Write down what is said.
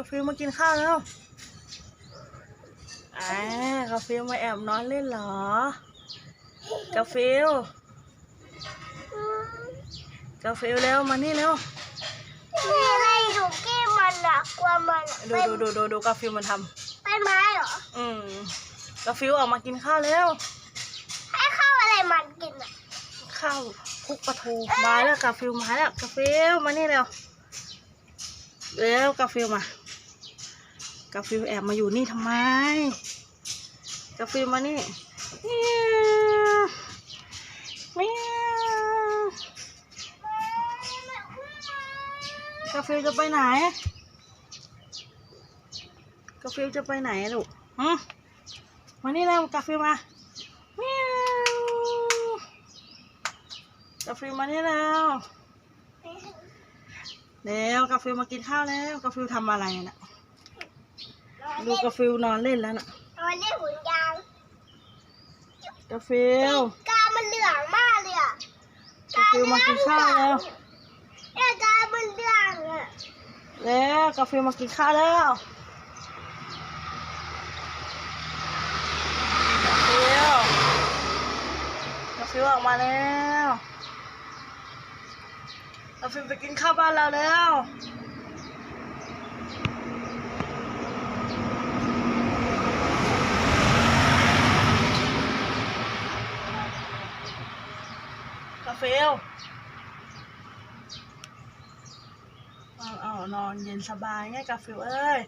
กาฟิลมากินข้าวแล้วอ่ากาฟิลมาแอบนอนเล่นเหรอกาฟิลกาฟิลเร็วมานี่เร็วมีอะไรอยู่กี้มันอะกลัวมันอะดูเป็นดูดูดูดูกาฟิลมันทเป็นไม้เหรอำอืมกาฟิลออกมากินข้าวแล้วให้ข้าวอะไรมันกินอะข้าวคลุกปลาทูมาแล้วกาฟิลมาแล้วกาฟิลมานี่เร็วเร็วกาฟิลมา กาฟิลแอบมาอยู่นี่ทำไม กาฟิลมานี่เมียวเมียวกาฟิลจะไปไหน กาฟิลจะไปไหนลูกฮะมานี่แล้วกาฟิลมาเมียวกาฟิลมานี่แล้วแล้วกาฟิลมากินข้าวแล้วกาฟิลทำอะไรน่ะ ดูกาฟิลนอนเล่นแล้วน่ะนอนเล่นหุ่นยางกาฟิลกามันเหลืองมากเลยอะกาฟิลมากินข้าวแล้วเนี่ยกามันเหลืองอะแล้วกาฟิลมากินข้าวแล้วกาฟิลกาฟิลออกมาแล้วกาฟิลไปกินข้าวบ้านเราแล้ว เฟลเอาเอานอนเย็นสบายไงกาฟิลเอ้ย